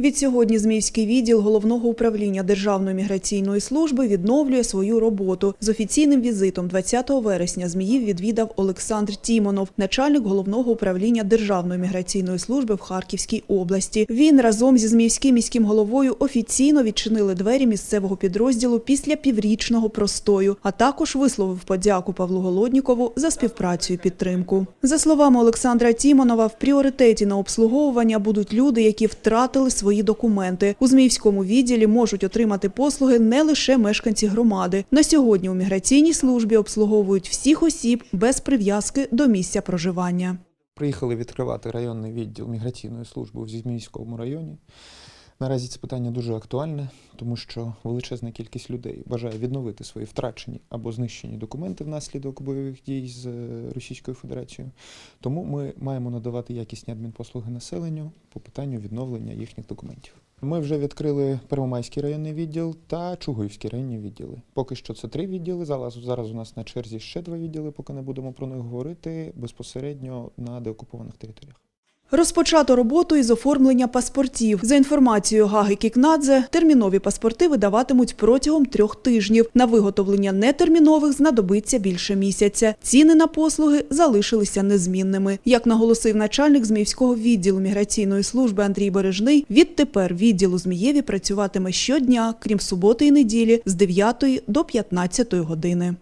Відсьогодні Зміївський відділ головного управління Державної міграційної служби відновлює свою роботу. З офіційним візитом 20 вересня Зміїв відвідав Олександр Тімонов, начальник головного управління Державної міграційної служби в Харківській області. Він разом зі Зміївським міським головою офіційно відчинили двері місцевого підрозділу після піврічного простою, а також висловив подяку Павлу Голоднікову за співпрацю і підтримку. За словами Олександра Тімонова, в пріоритеті на обслуговування будуть люди, які втратили свої документи. У Зміївському відділі можуть отримати послуги не лише мешканці громади. На сьогодні у міграційній службі обслуговують всіх осіб без прив'язки до місця проживання. Приїхали відкривати районний відділ міграційної служби в Зміївському районі. Наразі це питання дуже актуальне, тому що величезна кількість людей бажає відновити свої втрачені або знищені документи внаслідок бойових дій з е, Російською Федерацією. Тому ми маємо надавати якісні адмінпослуги населенню по питанню відновлення їхніх документів. Ми вже відкрили Первомайський районний відділ та Чугуївський районні відділи. Поки що це три відділи. Зараз, зараз у нас на черзі ще два відділи, поки не будемо про них говорити безпосередньо на деокупованих територіях. Розпочато роботу із оформлення паспортів. За інформацією Гаги Кікнадзе, термінові паспорти видаватимуть протягом трьох тижнів. На виготовлення нетермінових знадобиться більше місяця. Ціни на послуги залишилися незмінними. Як наголосив начальник Зміївського відділу міграційної служби Андрій Бережний, відтепер відділ у Змієві працюватиме щодня, крім суботи і неділі, з 9 до 15 години.